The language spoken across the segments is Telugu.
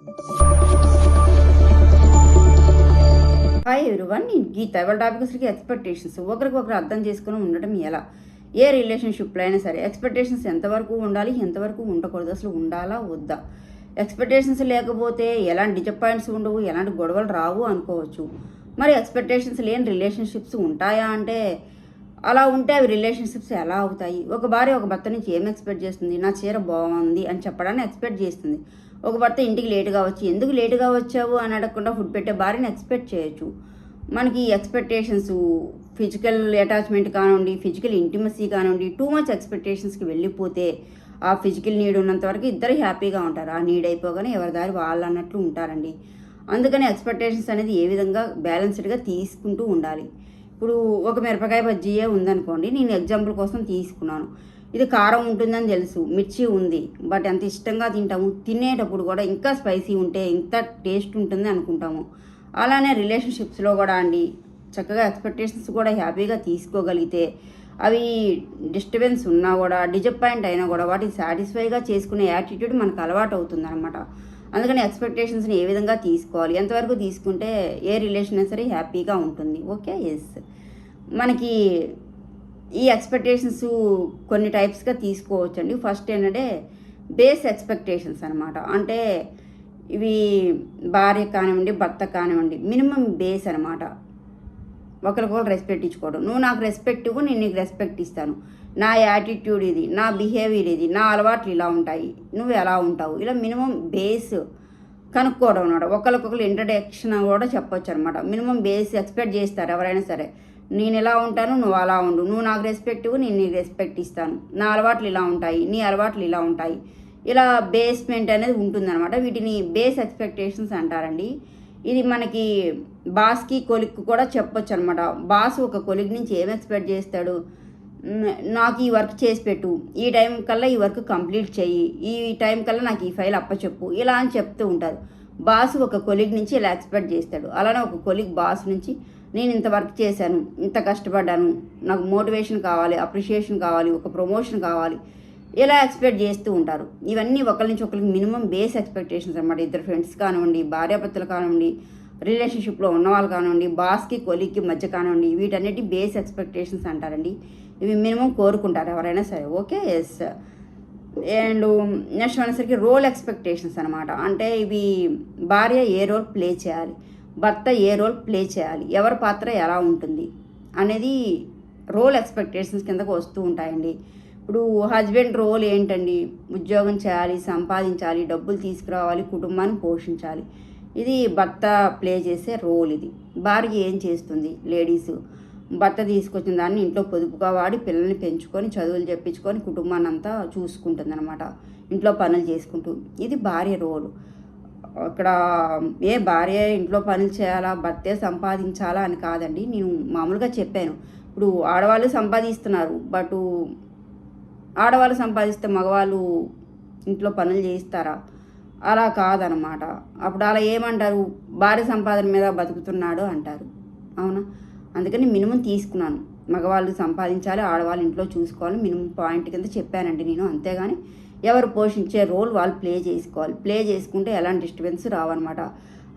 హాయ్ ఎవరివన్ నేను గీత. ఇవాళ టాపిక్ అసలుకి ఎక్స్పెక్టేషన్స్ ఒకరికొకరు అర్థం చేసుకుని ఉండటం ఎలా? ఏ రిలేషన్షిప్లో అయినా సరే ఎక్స్పెక్టేషన్స్ ఎంతవరకు ఉండాలి ఎంతవరకు ఉండకూడదు? అసలు ఉండాలా వద్దా? ఎక్స్పెక్టేషన్స్ లేకపోతే ఎలాంటి డిజపాయింట్స్ ఉండవు ఎలాంటి గొడవలు రావు అనుకోవచ్చు. మరి ఎక్స్పెక్టేషన్స్ లేని రిలేషన్షిప్స్ ఉంటాయా అంటే అలా ఉంటే అవి రిలేషన్షిప్స్ ఎలా అవుతాయి? ఒక భార్య ఒక భర్త నుంచి ఏం ఎక్స్పెక్ట్ చేస్తుంది? నా చీర బాగుంది అని చెప్పడాన్ని ఎక్స్పెక్ట్ చేస్తుంది. ఒక భర్త ఇంటికి లేటుగా వచ్చి ఎందుకు లేటుగా వచ్చావు? అని అడగకుండా ఫుడ్ పెట్టే భార్యని ఎక్స్పెక్ట్ చేయొచ్చు. మనకి ఎక్స్పెక్టేషన్స్ ఫిజికల్ అటాచ్మెంట్ కానివ్వండి ఫిజికల్ ఇంటిమసీ కానివ్వండి టూ మచ్ ఎక్స్పెక్టేషన్స్కి వెళ్ళిపోతే ఆ ఫిజికల్ నీడ్ ఉన్నంత వరకు ఇద్దరు హ్యాపీగా ఉంటారు. ఆ నీడ్ అయిపోగానే ఎవరి దారి వాళ్ళు అన్నట్లు ఉంటారండి. అందుకని ఎక్స్పెక్టేషన్స్ అనేది ఏ విధంగా బ్యాలెన్స్డ్గా తీసుకుంటూ ఉండాలి. ఇప్పుడు ఒక మిరపకాయ బజ్జీయే ఉందనుకోండి నేను ఎగ్జాంపుల్ కోసం తీసుకున్నాను. ఇది కారం ఉంటుందని తెలుసు మిర్చి ఉంది బట్ ఎంత ఇష్టంగా తింటాము. తినేటప్పుడు కూడా ఇంకా స్పైసీ ఉంటే ఇంత టేస్ట్ ఉంటుంది అనుకుంటాము. అలానే రిలేషన్షిప్స్లో కూడా అండి చక్కగా ఎక్స్పెక్టేషన్స్ కూడా హ్యాపీగా తీసుకోగలిగితే అవి డిస్టర్బెన్స్ ఉన్నా కూడా డిజపాయింట్ అయినా కూడా వాటిని సాటిస్ఫైగా చేసుకునే యాటిట్యూడ్ మనకు అలవాటు అవుతుంది అనమాట అందుకని ఎక్స్పెక్టేషన్స్ని ఏ విధంగా తీసుకోవాలి ఎంతవరకు తీసుకుంటే ఏ రిలేషన్ అయినా సరే హ్యాపీగా ఉంటుంది. Okay yes. మనకి ఈ ఎక్స్పెక్టేషన్స్ కొన్ని టైప్స్గా తీసుకోవచ్చండి. ఫస్ట్ ఏంటంటే బేస్ ఎక్స్పెక్టేషన్స్ అనమాట అంటే ఇవి భార్య కానివ్వండి భర్త కానివ్వండి మినిమం బేస్ అనమాట ఒకరికొకరు రెస్పెక్ట్ ఇచ్చుకోవడం. నువ్వు నాకు రెస్పెక్ట్ ఇవ్వు నేను నీకు రెస్పెక్ట్ ఇస్తాను. నా యాటిట్యూడ్ ఇది నా బిహేవియర్ ఇది నా అలవాట్లు ఇలా ఉంటాయి. నువ్వు ఎలా ఉంటావు? ఇలా మినిమం బేస్ కనుక్కోవడం అనమాట ఒకరికొకరు ఇంట్రడక్షన్ కూడా చెప్పొచ్చు అనమాట మినిమం బేస్ ఎక్స్పెక్ట్ చేస్తారు ఎవరైనా సరే. నేను ఇలా ఉంటాను నువ్వు అలా ఉండు. నువ్వు నాకు రెస్పెక్ట్ ఇవ్వు నేను నీకు రెస్పెక్ట్ ఇస్తాను. నా అలవాట్లు ఇలా ఉంటాయి నీ అలవాట్లు ఇలా ఉంటాయి. ఇలా బేస్మెంట్ అనేది ఉంటుందన్నమాట. వీటిని బేస్ ఎక్స్పెక్టేషన్స్ అంటారండి. ఇది మనకి బాస్కి కొలిక్ కూడా చెప్పొచ్చు అనమాట బాస్ ఒక కొలిక్ నుంచి ఏం ఎక్స్పెక్ట్ చేస్తాడు? నాకు ఈ వర్క్ చేసి పెట్టు. ఈ టైం కల్లా ఈ వర్క్ కంప్లీట్ చెయ్యి ఈ టైం కల్లా నాకు ఈ ఫైల్ అప్పచెప్పు. ఇలా అని చెప్తూ ఉంటారు. బాస్ ఒక కొలిగ్ నుంచి ఇలా ఎక్స్పెక్ట్ చేస్తాడు. అలానే ఒక కొలిగ్ బాస్ నుంచి నేను ఇంత వర్క్ చేశాను ఇంత కష్టపడ్డాను నాకు మోటివేషన్ కావాలి అప్రిషియేషన్ కావాలి ఒక ప్రమోషన్ కావాలి ఇలా ఎక్స్పెక్ట్ చేస్తూ ఉంటారు? ఇవన్నీ ఒకరి నుంచి ఒకరికి మినిమం బేస్ ఎక్స్పెక్టేషన్స్ అనమాట ఇద్దరు ఫ్రెండ్స్ కానివ్వండి భార్యాభర్తలు కానివ్వండి రిలేషన్షిప్లో ఉన్నవాళ్ళు కానివ్వండి బాస్కి కొలిక్కి మధ్య కానివ్వండి వీటన్నిటి బేస్ ఎక్స్పెక్టేషన్స్ అంటారండి. ఇవి మినిమం కోరుకుంటారు ఎవరైనా సరే. ఓకే? ఎస్ అండ్ నెక్స్ట్ అనేసరికి రోల్ ఎక్స్పెక్టేషన్స్ అనమాట అంటే ఇవి భార్య ఏ రోల్ ప్లే చేయాలి? భర్త ఏ రోల్ ప్లే చేయాలి? ఎవరి పాత్ర ఎలా ఉంటుంది? అనేది రోల్ ఎక్స్పెక్టేషన్స్ కిందకు వస్తూ ఉంటాయండి. ఇప్పుడు హస్బెండ్ రోల్ ఏంటండి? ఉద్యోగం చేయాలి సంపాదించాలి డబ్బులు తీసుకురావాలి కుటుంబాన్ని పోషించాలి. ఇది భర్త ప్లే చేసే రోల్ ఇది. భార్య ఏం చేస్తుంది? లేడీస్. భర్త తీసుకొచ్చిన దాన్ని ఇంట్లో పొదుపుగా వాడి పిల్లల్ని పెంచుకొని చదువులు చెప్పించుకొని కుటుంబాన్ని అంతా చూసుకుంటుంది అనమాట ఇంట్లో పనులు చేసుకుంటూ. ఇది భార్య రోలు. ఇక్కడ ఏ భార్య ఇంట్లో పనులు చేయాలా భర్తే సంపాదించాలా అని కాదండి. నేను మామూలుగా చెప్పాను. ఇప్పుడు ఆడవాళ్ళు సంపాదిస్తున్నారు బట్ ఆడవాళ్ళు సంపాదిస్తే మగవాళ్ళు ఇంట్లో పనులు చేయిస్తారా? అలా కాదనమాట. అప్పుడు అలా ఏమంటారు? భార్య సంపాదన మీద బతుకుతున్నాడు అంటారు. అవునా? అందుకని మినిమం తీసుకున్నాను. మగవాళ్ళు సంపాదించాలి ఆడవాళ్ళు ఇంట్లో చూసుకోవాలి మినిమం పాయింట్ కింద చెప్పానండి నేను అంతేగాని ఎవరు పోషించే రోల్ వాళ్ళు ప్లే చేసుకోవాలి. ప్లే చేసుకుంటే ఎలాంటి డిస్టర్బెన్స్ రావన్నమాట.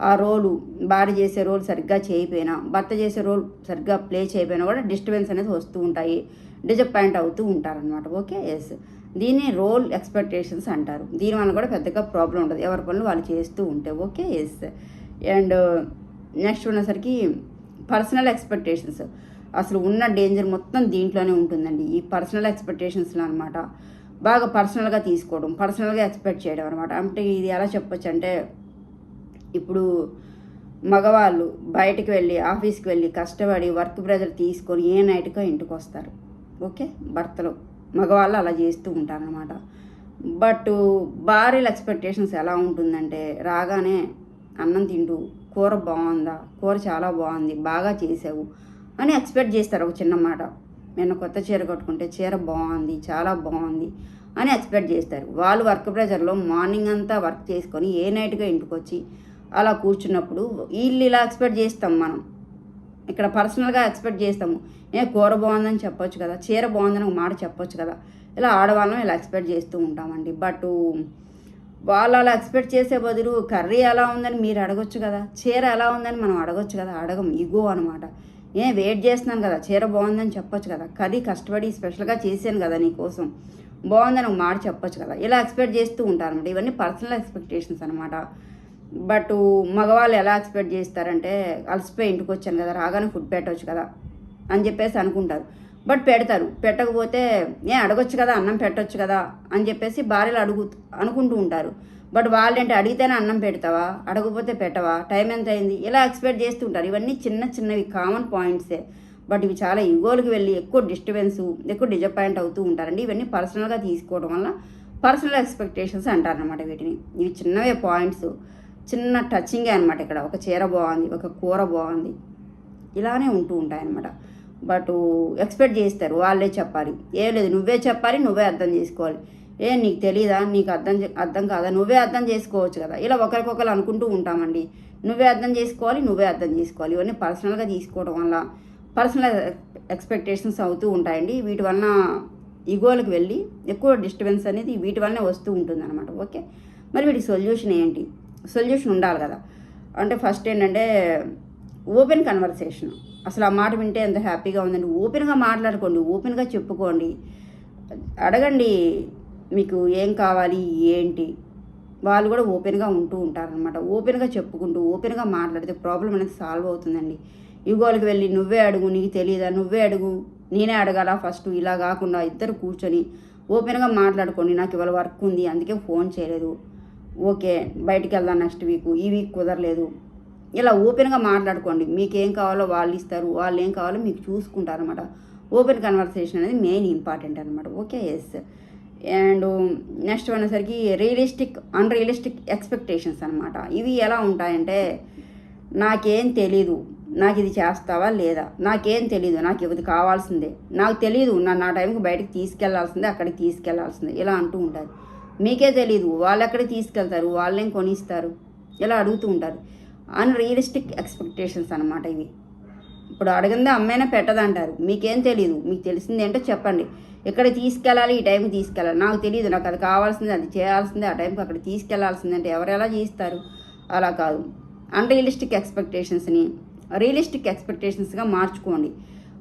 ఆ రోలు భార్య చేసే రోల్ సరిగ్గా చేయకపోయినా భర్త చేసే రోల్ సరిగ్గా ప్లే చేయకపోయినా కూడా డిస్టర్బెన్స్ అనేది వస్తూ ఉంటాయి. డిజపాయింట్ అవుతూ ఉంటారనమాట ఓకే? ఎస్ దీన్ని రోల్ ఎక్స్పెక్టేషన్స్ అంటారు. దీనివల్ల కూడా పెద్దగా ప్రాబ్లం ఉండదు. ఎవరి పనులు వాళ్ళు చేస్తూ ఉంటే. ఓకే? ఎస్ అండ్ నెక్స్ట్ ఉన్నసరికి పర్సనల్ ఎక్స్పెక్టేషన్స్. అసలు ఉన్న డేంజర్ మొత్తం దీంట్లోనే ఉంటుందండి. ఈ పర్సనల్ ఎక్స్పెక్టేషన్స్లో అనమాట బాగా పర్సనల్గా తీసుకోవడం పర్సనల్గా ఎక్స్పెక్ట్ చేయడం అనమాట అంటే ఇది ఎలా చెప్పొచ్చు అంటే ఇప్పుడు మగవాళ్ళు బయటకు వెళ్ళి ఆఫీస్కి వెళ్ళి కష్టపడి వర్క్ ప్రెజర్ తీసుకొని ఏ నైట్గా ఇంటికి వస్తారు. ఓకే? భర్తలు మగవాళ్ళు అలా చేస్తూ ఉంటారనమాట బట్ భార్యల ఎక్స్పెక్టేషన్స్ ఎలా ఉంటుందంటే రాగానే అన్నం తింటూ కూర బాగుందా? కూర చాలా బాగుంది బాగా చేసావు. అని ఎక్స్పెక్ట్ చేస్తారు ఒక చిన్న మాట. నేను కొత్త చీర కట్టుకుంటే చీర బాగుంది చాలా బాగుంది అని ఎక్స్పెక్ట్ చేస్తారు. వాళ్ళు వర్క్ ప్రెజర్లో మార్నింగ్ అంతా వర్క్ చేసుకొని ఏ నైట్గా ఇంటికి వచ్చి అలా కూర్చున్నప్పుడు వీళ్ళు ఇలా ఎక్స్పెక్ట్ చేస్తాం మనం. ఇక్కడ పర్సనల్గా ఎక్స్పెక్ట్ చేస్తాము. ఏ కూర బాగుందని చెప్పొచ్చు కదా చీర బాగుందని ఒక మాట చెప్పొచ్చు కదా ఇలా ఆడవాళ్ళం ఇలా ఎక్స్పెక్ట్ చేస్తూ ఉంటామండి. బట్ వాళ్ళు అలా ఎక్స్పెక్ట్ చేసే బదులు కర్రీ ఎలా ఉందని మీరు అడగొచ్చు కదా చీర ఎలా ఉందని మనం అడగొచ్చు కదా అడగం ఇగో అనమాట ఏ వెయిట్ చేస్తున్నాను కదా చీర బాగుందని చెప్పొచ్చు కదా. కర్రీ కష్టపడి స్పెషల్గా చేశాను కదా నీకోసం బాగుందని ఒక మాట చెప్పొచ్చు కదా. ఇలా ఎక్స్పెక్ట్ చేస్తూ ఉంటారు అనమాట ఇవన్నీ పర్సనల్ ఎక్స్పెక్టేషన్స్ అనమాట బట్ మగవాళ్ళు ఎలా ఎక్స్పెక్ట్ చేస్తారంటే అలసిపోయి ఇంటికి వచ్చాను కదా రాగానే ఫుడ్ పెట్టవచ్చు కదా అని చెప్పేసి అనుకుంటారు. బట్ పెడతారు. పెట్టకపోతే ఏ అడగొచ్చు కదా అన్నం పెట్టొచ్చు కదా అని చెప్పేసి భార్యలు అడుగు అనుకుంటూ ఉంటారు. బట్ వాళ్ళేంటి అడిగితేనే అన్నం పెడతావా? అడగకపోతే పెట్టవా? టైం ఎంత అయింది ఇలా ఎక్స్పెక్ట్ చేస్తూ ఉంటారు ఇవన్నీ చిన్న చిన్నవి కామన్ పాయింట్సే. బట్ ఇవి చాలా ఈగోలకు వెళ్ళి ఎక్కువ డిస్టర్బెన్స్ ఎక్కువ డిజపాయింట్ అవుతూ ఉంటారండి. ఇవన్నీ పర్సనల్గా తీసుకోవడం వల్ల పర్సనల్ ఎక్స్పెక్టేషన్స్ అంటారనమాట వీటిని. ఇవి చిన్నవే పాయింట్స్. చిన్న టచింగే అనమాట ఇక్కడ. ఒక చీర బాగుంది ఒక కూర బాగుంది. ఇలానే ఉంటూ ఉంటాయన్నమాట. బట్ ఎక్స్పెక్ట్ చేస్తారు. వాళ్ళే చెప్పాలి. ఏం లేదు నువ్వే చెప్పాలి నువ్వే అర్థం చేసుకోవాలి. ఏ నీకు తెలీదా? నీకు అర్థం చే- అర్థం కాదా? నువ్వే అర్థం చేసుకోవచ్చు కదా. ఇలా ఒకరికొకరు అనుకుంటూ ఉంటామండి. నువ్వే అర్థం చేసుకోవాలి నువ్వే అర్థం చేసుకోవాలి. ఇవన్నీ పర్సనల్గా తీసుకోవడం వల్ల పర్సనల్ ఎక్స్పెక్టేషన్స్ అవుతూ ఉంటాయండి. వీటి వలన ఇగోలకు వెళ్ళి ఎక్కువ డిస్టర్బెన్స్ అనేది వీటి వల్లనే వస్తూ ఉంటుంది అనమాట ఓకే? మరి వీటి సొల్యూషన్ ఏంటి? సొల్యూషన్ ఉండాలి కదా. అంటే ఫస్ట్ ఏంటంటే ఓపెన్ కన్వర్సేషన్. అసలు ఆ మాట వింటే ఎంత హ్యాపీగా ఉందండి. ఓపెన్గా మాట్లాడుకోండి. ఓపెన్గా చెప్పుకోండి. అడగండి. మీకు ఏం కావాలి ఏంటి? వాళ్ళు కూడా ఓపెన్గా ఉంటూ ఉంటారనమాట ఓపెన్గా చెప్పుకుంటూ ఓపెన్గా మాట్లాడితే ప్రాబ్లం అనేది సాల్వ్ అవుతుందండి. యుగోలకు వెళ్ళి నువ్వే అడుగు నీకు తెలియదా? నువ్వే అడుగు నేనే అడగాల ఫస్ట్? ఇలా కాకుండా ఇద్దరు కూర్చొని ఓపెన్గా మాట్లాడుకోండి నాకు ఇవాళ వర్క్ ఉంది అందుకే ఫోన్ చేయలేదు. ఓకే బయటికి వెళ్దాం నెక్స్ట్ వీక్ ఈ వీక్ కుదరలేదు. ఇలా ఓపెన్గా మాట్లాడుకోండి. మీకు ఏం కావాలో వాళ్ళు ఇస్తారు వాళ్ళు ఏం కావాలో మీకు చూసుకుంటారనమాట ఓపెన్ కన్వర్సేషన్ అనేది మెయిన్ ఇంపార్టెంట్ అనమాట ఓకే ఎస్. అండ్ నెక్స్ట్ అనేసరికి రియలిస్టిక్ అన్రియలిస్టిక్ ఎక్స్పెక్టేషన్స్ అనమాట ఇవి ఎలా ఉంటాయంటే నాకేం తెలీదు. నాకు ఇది చేస్తావా లేదా? నాకేం తెలీదు. నాకు ఇది కావాల్సిందే. నాకు తెలీదు. నా నా టైంకి బయటకు తీసుకెళ్ళాల్సిందే అక్కడికి తీసుకెళ్ళాల్సిందే. ఇలా అంటూ ఉంటారు. మీకే తెలీదు. వాళ్ళు ఎక్కడికి తీసుకెళ్తారు? వాళ్ళేం కొనిస్తారు? ఇలా అడుగుతూ ఉంటారు. అన్రియలిస్టిక్ ఎక్స్పెక్టేషన్స్ అనమాట ఇవి. ఇప్పుడు అడిగిందే అమ్మైనా పెట్టదంటారు. మీకేం తెలియదు మీకు తెలిసింది ఏంటో చెప్పండి. ఇక్కడ తీసుకెళ్ళాలి? ఈ టైంకి తీసుకెళ్ళాలి. నాకు తెలియదు నాకు అది కావాల్సిందే అది చేయాల్సిందే. ఆ టైంకి అక్కడ తీసుకెళ్ళాల్సిందే అంటే ఎవరు ఎలా చేస్తారు అలా కాదు. అన్రియలిస్టిక్ ఎక్స్పెక్టేషన్స్ని రియలిస్టిక్ ఎక్స్పెక్టేషన్స్గా మార్చుకోండి.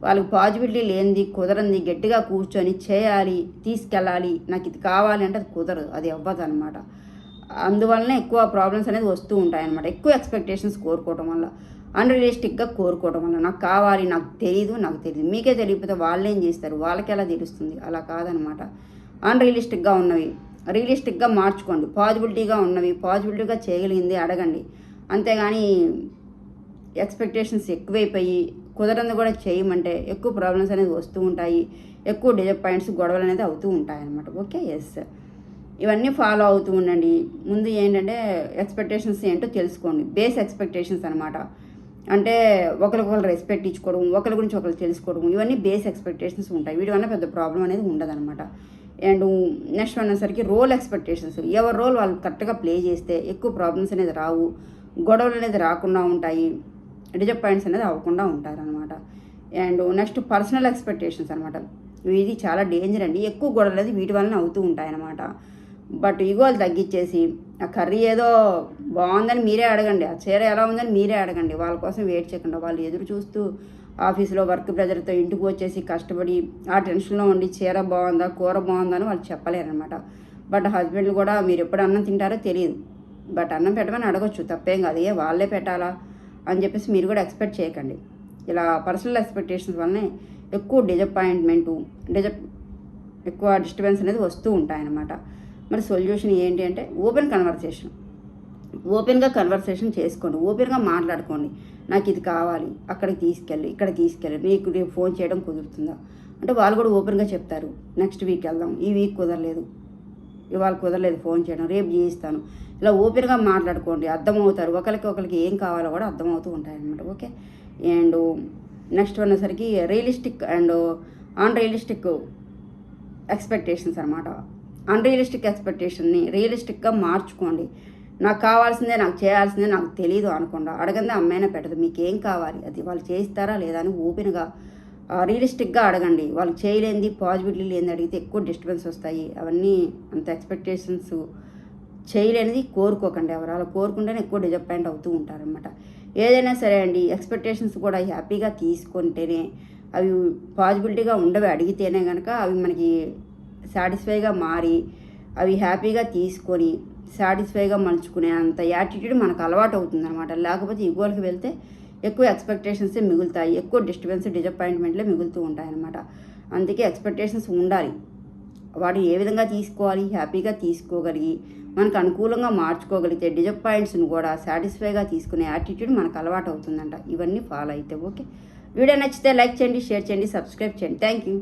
వాళ్ళకి పాజిబిలిటీ లేనిది కుదరంది గట్టిగా కూర్చొని చేయాలి తీసుకెళ్ళాలి నాకు ఇది కావాలి అంటే అది కుదరదు. అది అవ్వదు అనమాట అందువలన ఎక్కువ ప్రాబ్లమ్స్ అనేది వస్తూ ఉంటాయి అనమాట ఎక్కువ ఎక్స్పెక్టేషన్స్ కోరుకోవటం వల్ల. అన్రియలిస్టిక్గా కోరుకోవడం వల్ల నాకు కావాలి నాకు తెలియదు నాకు తెలియదు మీకే తెలియకపోతే వాళ్ళు ఏం చేస్తారు? వాళ్ళకి ఎలా తెలుస్తుంది? అలా కాదనమాట. అన్రియలిస్టిక్గా ఉన్నవి. రియలిస్టిక్గా మార్చుకోండి. పాజిబిలిటీగా ఉన్నవి. పాజిబిలిటీగా చేయగలిగింది అడగండి. అంతేగాని ఎక్స్పెక్టేషన్స్ ఎక్కువైపోయి కుదరంది కూడా చేయమంటే ఎక్కువ ప్రాబ్లమ్స్ అనేది వస్తూ ఉంటాయి. ఎక్కువ డిజపాయింట్స్ గొడవలు అనేది అవుతూ ఉంటాయి అనమాట ఓకే? ఎస్ ఇవన్నీ ఫాలో అవుతూ ఉండండి. ముందు ఏంటంటే ఎక్స్పెక్టేషన్స్ ఏంటో తెలుసుకోండి. బేస్ ఎక్స్పెక్టేషన్స్ అనమాట అంటే ఒకరికొకరు రెస్పెక్ట్ ఇచ్చుకోవడం ఒకరి గురించి ఒకరు తెలుసుకోవడం ఇవన్నీ బేస్ ఎక్స్పెక్టేషన్స్ ఉంటాయి. వీటి వల్ల పెద్ద ప్రాబ్లం అనేది ఉండదన్నమాట. అండ్ నెక్స్ట్ అనేసరికి రోల్ ఎక్స్పెక్టేషన్స్ ఎవరి రోల్ వాళ్ళు కరెక్ట్గా ప్లే చేస్తే ఎక్కువ ప్రాబ్లమ్స్ అనేది రావు. గొడవలు అనేది రాకుండా ఉంటాయి. డిజపాయింట్స్ అనేది అవ్వకుండా ఉంటారనమాట అండ్ నెక్స్ట్ పర్సనల్ ఎక్స్పెక్టేషన్స్ అనమాట ఇది చాలా డేంజర్ అండి. ఎక్కువ గొడవలు అనేది వీటి వలన అవుతూ ఉంటాయన్నమాట. బట్ ఈగోలు తగ్గించేసి ఆ కర్రీ ఏదో బాగుందని మీరే అడగండి ఆ చీర ఎలా ఉందని మీరే అడగండి. వాళ్ళ కోసం వెయిట్ చేయకుండా వాళ్ళు ఎదురు చూస్తూ ఆఫీస్లో వర్క్ ప్రెజర్తో ఇంటికి వచ్చేసి కష్టపడి ఆ టెన్షన్లో ఉండి చీర బాగుందా కూర బాగుందా అని వాళ్ళు చెప్పలేరనమాట బట్ హస్బెండ్ కూడా మీరు ఎప్పుడు అన్నం తింటారో తెలియదు. బట్ అన్నం పెట్టమని అడగచ్చు తప్పేం కాదు ఏ వాళ్ళే పెట్టాలా అని చెప్పేసి మీరు కూడా ఎక్స్పెక్ట్ చేయకండి. ఇలా పర్సనల్ ఎక్స్పెక్టేషన్స్ వల్లనే ఎక్కువ డిజపాయింట్మెంటు డిజ ఎక్కువ డిస్టర్బెన్స్ అనేది వస్తూ ఉంటాయన్నమాట. మరి సొల్యూషన్ ఏంటి అంటే ఓపెన్ కన్వర్సేషన్ ఓపెన్గా కన్వర్సేషన్ చేసుకోండి. ఓపెన్గా మాట్లాడుకోండి. నాకు ఇది కావాలి. అక్కడికి తీసుకెళ్ళి. ఇక్కడ తీసుకెళ్ళి. నీకు ఫోన్ చేయడం కుదురుతుందా? అంటే వాళ్ళు కూడా ఓపెన్గా చెప్తారు. నెక్స్ట్ వీక్ వెళ్దాం. ఈ వీక్ కుదరలేదు. ఇవాళ కుదరలేదు ఫోన్ చేయడం. రేపు చేయిస్తాను. ఇలా ఓపెన్గా మాట్లాడుకోండి. అర్థమవుతారు. ఒకరికి ఒకరికి ఏం కావాలో కూడా అర్థమవుతూ ఉంటాయన్నమాట. ఓకే? అండ్ నెక్స్ట్ అనేసరికి realistic and unrealistic expectations అనమాట అన్రియలిస్టిక్ ఎక్స్పెక్టేషన్ని రియలిస్టిక్గా మార్చుకోండి. నాకు కావాల్సిందే నాకు చేయాల్సిందే నాకు తెలియదు అనుకోండి అడగందే అమ్మాయినా పెట్టదు మీకు ఏం కావాలి? అది వాళ్ళు చేయిస్తారా లేదా అని ఓపెన్గా రియలిస్టిక్గా అడగండి. వాళ్ళు చేయలేనిది పాజిబిలిటీ లేనిది అడిగితే ఎక్కువ డిస్టర్బెన్స్ వస్తాయి. అవన్నీ అంత ఎక్స్పెక్టేషన్స్ చేయలేనిది కోరుకోకండి ఎవరు. అలా కోరుకుంటేనే ఎక్కువ డిజపాయింట్ అవుతూ ఉంటారనమాట ఏదైనా సరే అండి ఎక్స్పెక్టేషన్స్ కూడా హ్యాపీగా తీసుకుంటేనే అవి పాజిబిలిటీగా ఉండవి. అడిగితేనే కనుక అవి మనకి సాటిస్ఫైగా మారి అవి హ్యాపీగా తీసుకొని సాటిస్ఫైగా మలుచుకునే అంత యాటిట్యూడ్ మనకు అలవాటు అవుతుంది అనమాట లేకపోతే ఈగోల్కి వెళ్తే ఎక్కువ ఎక్స్పెక్టేషన్స్ మిగులుతాయి ఎక్కువ డిస్టర్బెన్స్ డిజపాయింట్మెంట్లే మిగులుతూ ఉంటాయన్నమాట. అందుకే ఎక్స్పెక్టేషన్స్ ఉండాలి. వాటిని ఏ విధంగా తీసుకోవాలి? హ్యాపీగా తీసుకోగలిగి మనకు అనుకూలంగా మార్చుకోగలిగితే డిజపాయింట్స్ని కూడా సాటిస్ఫైగా తీసుకునే యాటిట్యూడ్ మనకు అలవాటు అవుతుందంట ఇవన్నీ ఫాలో అయితే ఓకే. వీడియో నచ్చితే లైక్ చేయండి షేర్ చేయండి సబ్స్క్రైబ్ చేయండి. Thank you.